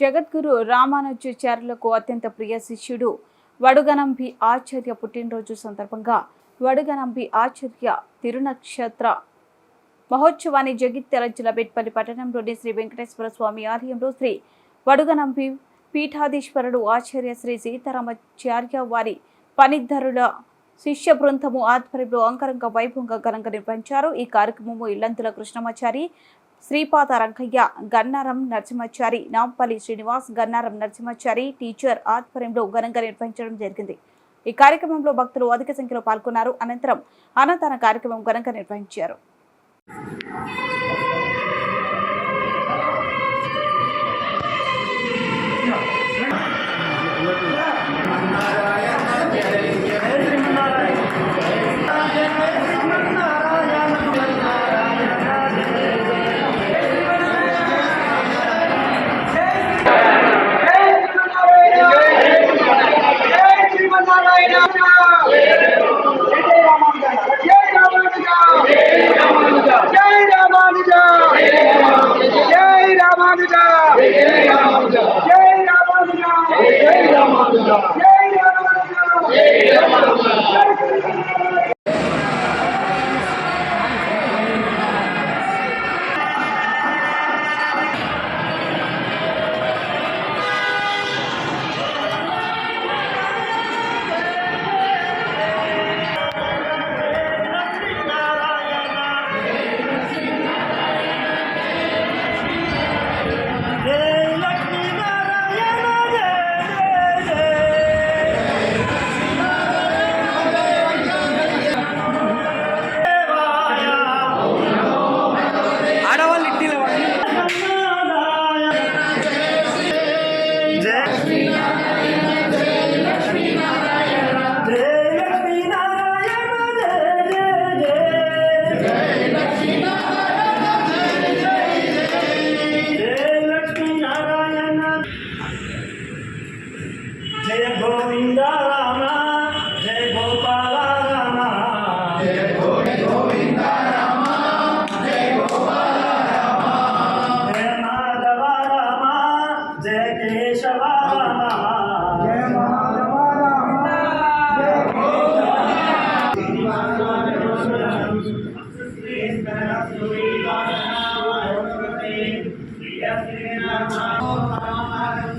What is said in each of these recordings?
జగద్గురు రామానుజాచార్యులకు అత్యంత ప్రియ శిష్యుడు. వడుగనంబి ఆచార్య పుట్టినరోజు సందర్భంగా వడుగనంబి ఆచార్య తిరునక్షత్ర మహోత్సవాన్ని జగిత్యాల జిల్లా బెట్పల్లి పట్టణంలోని శ్రీ వెంకటేశ్వర స్వామి ఆలయంలో శ్రీ వడుగనంబి పీఠాధీశ్వరుడు ఆచార్య శ్రీ సీతారామాచార్య వారి పనిధరుల శిష్య బృందము ఆధ్వర్యంలో అంకరంగా వైభవంగా ఘనంగా నిర్వహించారు. ఈ కార్యక్రమము ఇల్లంతుల కృష్ణమాచారి శ్రీపాద రంగయ్య గన్నారం నరసింహచారి నాంపల్లి శ్రీనివాస్ గన్నారం నరసింహచారి టీచర్ ఆధ్వర్యంలో ఘనంగా నిర్వహించడం జరిగింది. ఈ కార్యక్రమంలో భక్తులు అధిక సంఖ్యలో పాల్గొన్నారు. అనంతరం అన్నదాన కార్యక్రమం ఘనంగా నిర్వహించారు.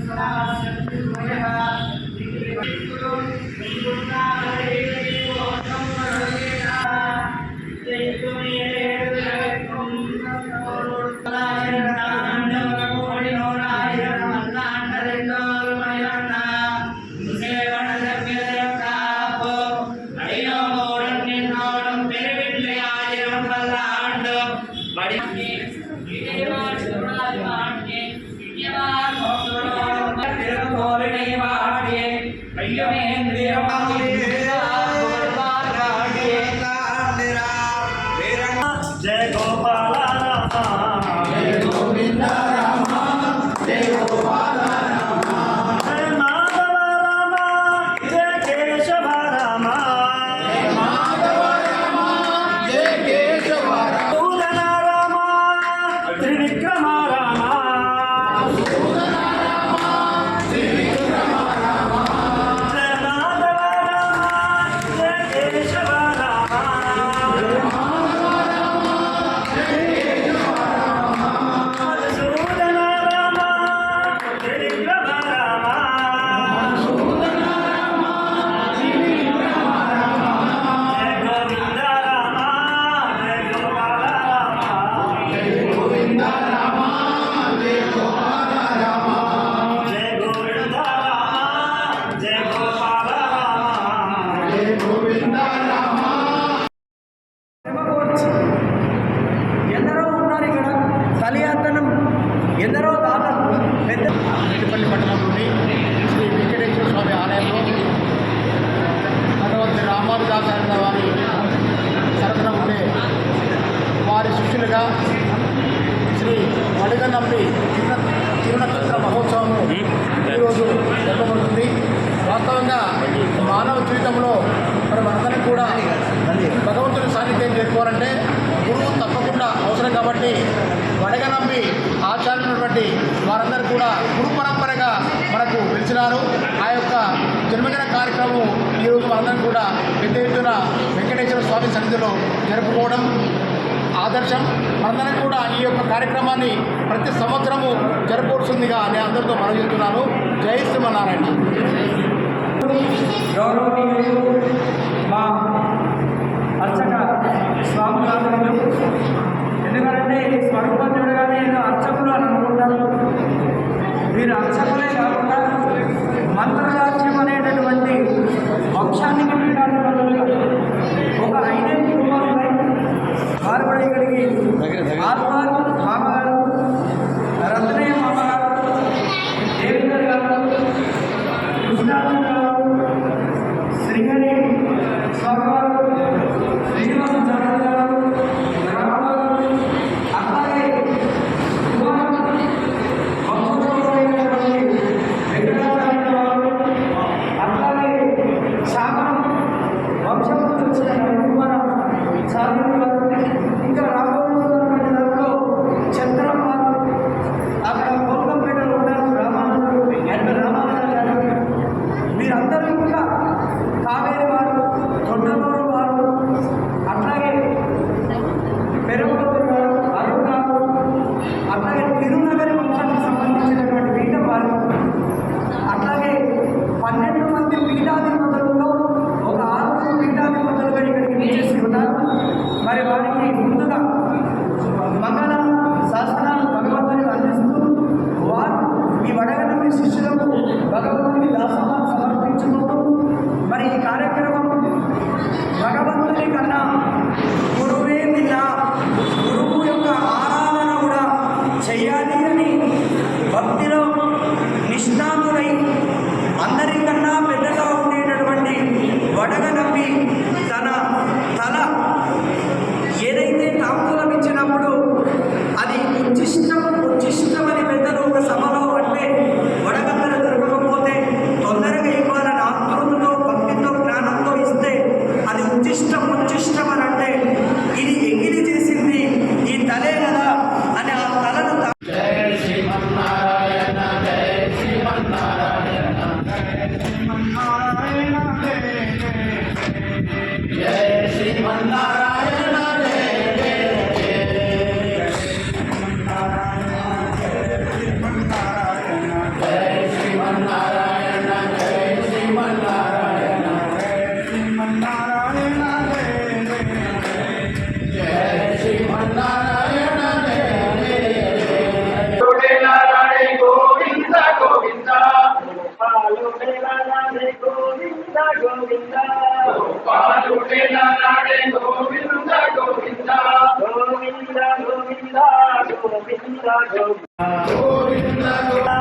సదా జయ గోపాల నంపి తిరునక్షత్ర మహోత్సవం ఈరోజు జరగబడుతుంది వాస్తవంగా మానవ జీవితంలో మరి మనందరికీ కూడా భగవంతుని సాన్నిధ్యం చేసుకోవాలంటే గురువు తప్పకుండా అవసరం కాబట్టి వడగ నంపి ఆచార్యులైనటువంటి వారందరూ కూడా గురు పరంపరగా మనకు పిలిచినారు. ఆ యొక్క జన్మదిన కార్యక్రమం ఈరోజు మనందరం కూడా పెద్ద ఎత్తున వెంకటేశ్వర స్వామి సన్నిధిలో జరుపుకోవడం ఆదర్శం. మనందరం కూడా ఈ యొక్క కార్యక్రమాన్ని ప్రతి సంవత్సరము జరపవలసిందిగా నేను అందరితో మనవిస్తున్నాను జై శ్రీమన్నారాయణ. గౌరవనీయులు మా అర్చక స్వామి ఎందుకంటే స్వరూపం నుంచి వచ్చిన కుమార చార్య వారు ఇంకా రాబోతున్నటువంటి Narayana, Jai గోవింద గోవింద పాలుటేల నాడే గోవింద గోవింద గోవింద గోవింద గోవింద గోవింద గోవింద